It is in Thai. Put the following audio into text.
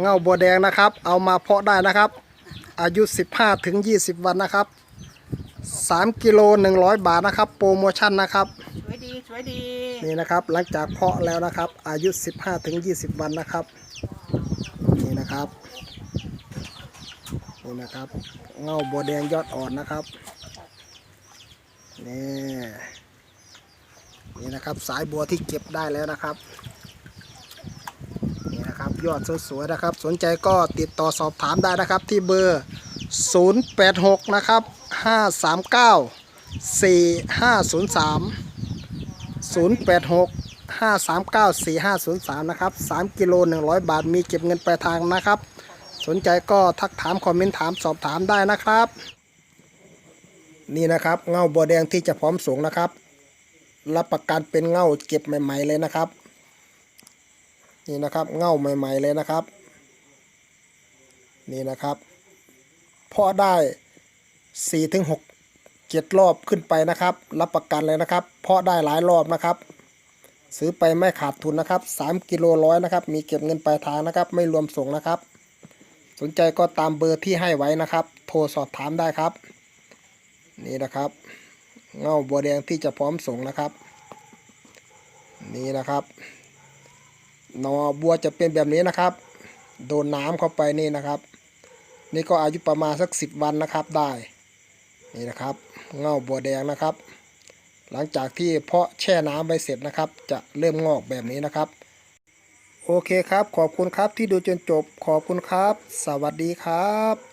เงาบัวแดงนะครับ เอามาเพาะได้นะครับ อายุ 15ถึง20 วันนะครับ 3กิโล100 บาทนะครับ โปรโมชั่นนะครับ สวยดีสวยดีนี่นะครับ หลังจากเพาะแล้วนะครับ อายุ 15ถึง20 วันนะครับ นี่นะครับ นี่นะครับ เงาบัวแดงยอดอ่อนนะครับ นี่ นี่นะครับ สายบัวที่เก็บได้แล้วนะครับนี่นะครับ ยอดสวยๆนะครับ สนใจก็ติดต่อสอบถามได้นะครับ ที่เบอร์ 086 นะครับ 539 4503 086 539 4503 นะครับ 3 กิโล 100 บาท มีเก็บเงินปลายทางนะครับ สนใจก็ทักถาม คอมเมนต์ถามสอบถามได้นะครับ นี่นะครับเงาบัวแดงที่จะพร้อมส่งนะครับ รับประกันเป็นเงาเก็บใหม่ ๆ เลยนะครับ นี่นะครับเง่าใหม่ๆเลยนะครับ นี่นะครับเพาะได้4ี่ถึงหกเจ็ดรอบขึ้นไปนะครับ รับประกันเลยนะครับ เพาะได้หลายรอบนะครับ ซื้อไปไม่ขาดทุนนะครับ3กิโลร้อยนะครับ มีเก็บเงินปลายทางนะครับ ไม่รวมส่งนะครับ สนใจก็ตามเบอร์ที่ให้ไว้นะครับ โทรสอบถามได้ครับ นี่นะครับ เงาบัวแดงที่จะพร้อมส่งนะครับ นี่นะครับ หนอบัวจะเป็นแบบนี้นะครับ โดนน้ำเข้าไปนี่นะครับ นี่ก็อายุประมาณสักสิบวันนะครับได้นี่นะครับเงาบัวแดงนะครับ หลังจากที่เพาะแช่น้ำไปเสร็จนะครับ จะเริ่มงอกแบบนี้นะครับ โอเคครับ ขอบคุณครับที่ดูจนจบขอบคุณครับ สวัสดีครับ